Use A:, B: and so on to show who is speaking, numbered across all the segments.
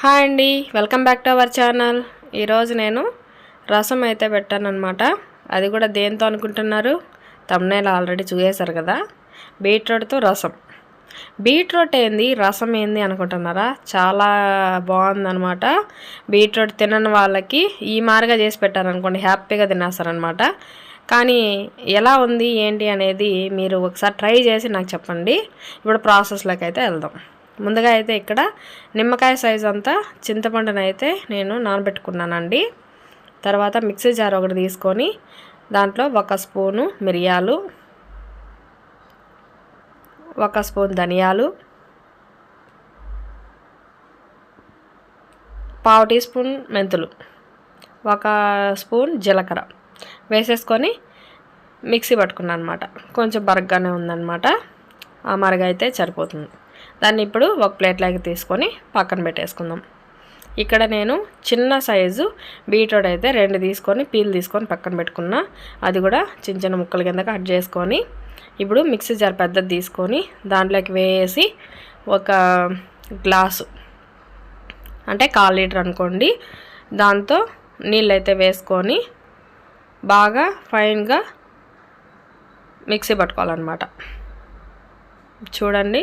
A: Hi అండి. Welcome back to our channel. ఈరోజు నేను రసం అయితే పెట్టానమాట అది కూడా దేంతో అనుకుంటున్నారు? తమ్నేలు ఆల్రెడీ చూసేశారు కదా. బీట్రూట్తో రసం. బీట్రూట్ ఏంది? రసం ఏంది అనుకుంటున్నారా? చాలా బాగుందనమాట బీట్రూట్ తినని వాళ్ళకి ఈ మారుగా చేసి పెట్టారనుకోండి హ్యాపీగా తినేస్తారనమాట కానీ ఎలా ఉంది ఏంటి అనేది మీరు ఒకసారి ట్రై చేసి నాకు చెప్పండి. ఇప్పుడు ప్రాసెస్లోకి అయితే వెళ్దాం. ముందుగా అయితే ఇక్కడ నిమ్మకాయ సైజ్ అంతా చింతపండును అయితే నేను నానబెట్టుకున్నానండి. తర్వాత మిక్సీ జార్ ఒకటి తీసుకొని దాంట్లో ఒక స్పూను మిరియాలు ఒక స్పూన్ ధనియాలు పావు టీ స్పూన్ మెంతులు ఒక స్పూన్ జీలకర్ర వేసేసుకొని మిక్సీ పట్టుకున్నాను అనమాట కొంచెం బరగ్గానే ఉందన్నమాట. ఆ మరగ అయితే సరిపోతుంది. దాన్ని ఇప్పుడు ఒక ప్లేట్లోకి తీసుకొని పక్కన పెట్టేసుకుందాం. ఇక్కడ నేను చిన్న సైజు బీట్రూట్ అయితే రెండు తీసుకొని పీల్ తీసుకొని పక్కన పెట్టుకున్నా. అది కూడా చిన్న చిన్న ముక్కల కింద కట్ చేసుకొని ఇప్పుడు మిక్సీ జార్ పెద్దది తీసుకొని దాంట్లోకి వేసి ఒక గ్లాసు అంటే కాల్ లీటర్ అనుకోండి దాంతో నీళ్ళు అయితే వేసుకొని బాగా ఫైన్గా మిక్సీ పట్టుకోవాలన్నమాట. చూడండి.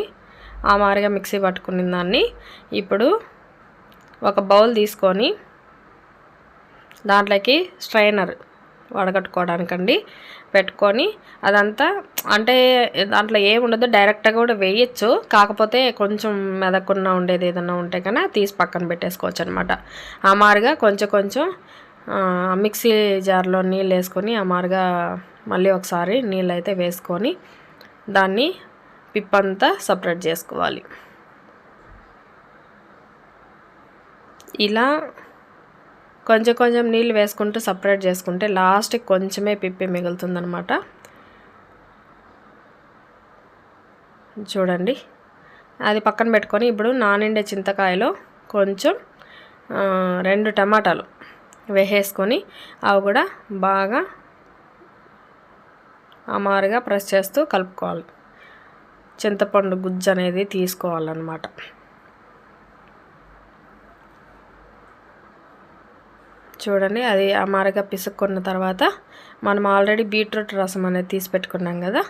A: ఆ మారిగా మిక్సీ పట్టుకున్న దాన్ని ఇప్పుడు ఒక బౌల్ తీసుకొని దాంట్లోకి స్ట్రైనర్ వడగట్టుకోవడానికండి పెట్టుకొని అదంతా అంటే దాంట్లో ఏముండదు డైరెక్ట్గా కూడా వేయచ్చు. కాకపోతే కొంచెం మెదకున్న ఉండేది ఏదన్నా ఉంటే కన్నా తీసి పక్కన పెట్టేసుకోవచ్చు అనమాట ఆ కొంచెం కొంచెం మిక్సీ జార్లో నీళ్ళు వేసుకొని ఆ మళ్ళీ ఒకసారి నీళ్ళు అయితే వేసుకొని దాన్ని పిప్పంతా సపరేట్ చేసుకోవాలి. ఇలా కొంచెం కొంచెం నీళ్ళు వేసుకుంటూ సపరేట్ చేసుకుంటే లాస్ట్కి కొంచెమే పిప్పి మిగులుతుందనమాట చూడండి. అది పక్కన పెట్టుకొని ఇప్పుడు నానిండే చింతకాయలో కొంచెం రెండు టమాటాలు వేసేసుకొని అవి కూడా బాగా అమారుగా ప్రెస్ చేస్తూ కలుపుకోవాలి. చింతపండు గుజ్జు అనేది తీసుకోవాలన్నమాట. చూడండి అది అమారగా పిసుక్కున్న తర్వాత మనం ఆల్రెడీ బీట్రూట్ రసం అనేది తీసి పెట్టుకున్నాం కదా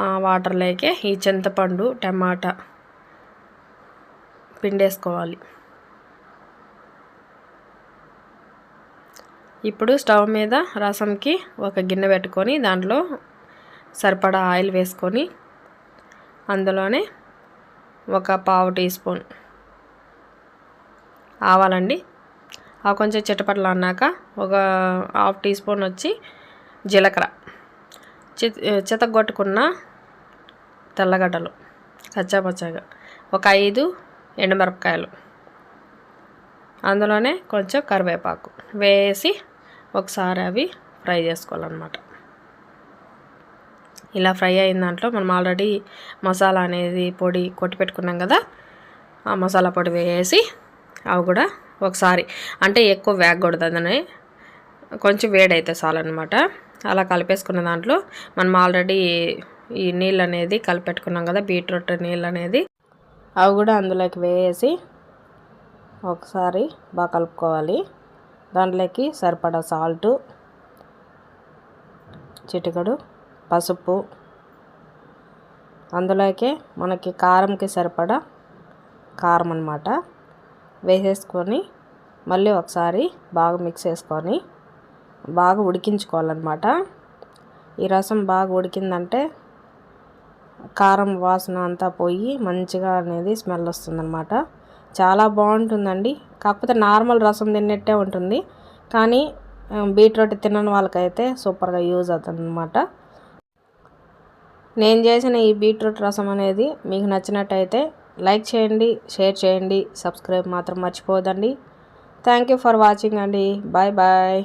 A: ఆ వాటర్లోకే ఈ చింతపండు టమాటా పిండేసుకోవాలి. ఇప్పుడు స్టవ్ మీద రసంకి ఒక గిన్నె పెట్టుకొని దాంట్లో సరిపడా ఆయిల్ వేసుకొని అందులోనే ఒక పావు టీ స్పూన్ ఆవాలండి. ఆ కొంచెం చిట్టపట్లు అన్నాక ఒక హాఫ్ టీ స్పూన్ వచ్చి జీలకర్ర. చి చితగొట్టుకున్న తెల్లగడ్డలు కచ్చాపచ్చాగా. ఒక ఐదు ఎండుమిరపకాయలు. అందులోనే కొంచెం కరివేపాకు వేసి ఒకసారి అవి ఫ్రై చేసుకోవాలన్నమాట. ఇలా ఫ్రై అయిన దాంట్లో మనం ఆల్రెడీ మసాలా అనేది పొడి కొట్టి పెట్టుకున్నాం కదా ఆ మసాలా పొడి వేసి అవి కూడా ఒకసారి అంటే ఎక్కువ వేగకూడదు అదని కొంచెం వేడైతే చాలన్నమాట. అలా కలిపేసుకున్న దాంట్లో మనం ఆల్రెడీ ఈ నీళ్ళు అనేది కలిపెట్టుకున్నాం కదా బీట్రూట్ నీళ్ళు అనేది అవి కూడా అందులోకి వేసి ఒకసారి బాగా కలుపుకోవాలి. దాంట్లోకి సరిపడా సాల్టు చిటికడు పసుపు. అందులోకే మనకి కారంకి సరిపడా కారం అనమాట వేసేసుకొని మళ్ళీ ఒకసారి బాగా మిక్స్ చేసుకొని బాగా ఉడికించుకోవాలన్నమాట. ఈ రసం బాగా ఉడికిందంటే కారం వాసన అంతా పోయి మంచిగా అనేది స్మెల్ వస్తుందన్నమాట. చాలా బాగుంటుందండి. కాకపోతే నార్మల్ రసం తిన్నట్టే ఉంటుంది. కానీ బీట్రూట్ తినని వాళ్ళకైతే సూపర్గా యూజ్ అవుతుంది అనమాట నేను చేసిన ఈ బీట్రూట్ రసం అనేది మీకు నచ్చినట్టయితే లైక్ చేయండి షేర్ చేయండి సబ్స్క్రైబ్ మాత్రం మర్చిపోదండి థ్యాంక్ యూ ఫర్ వాచింగ్ అండి. Bye bye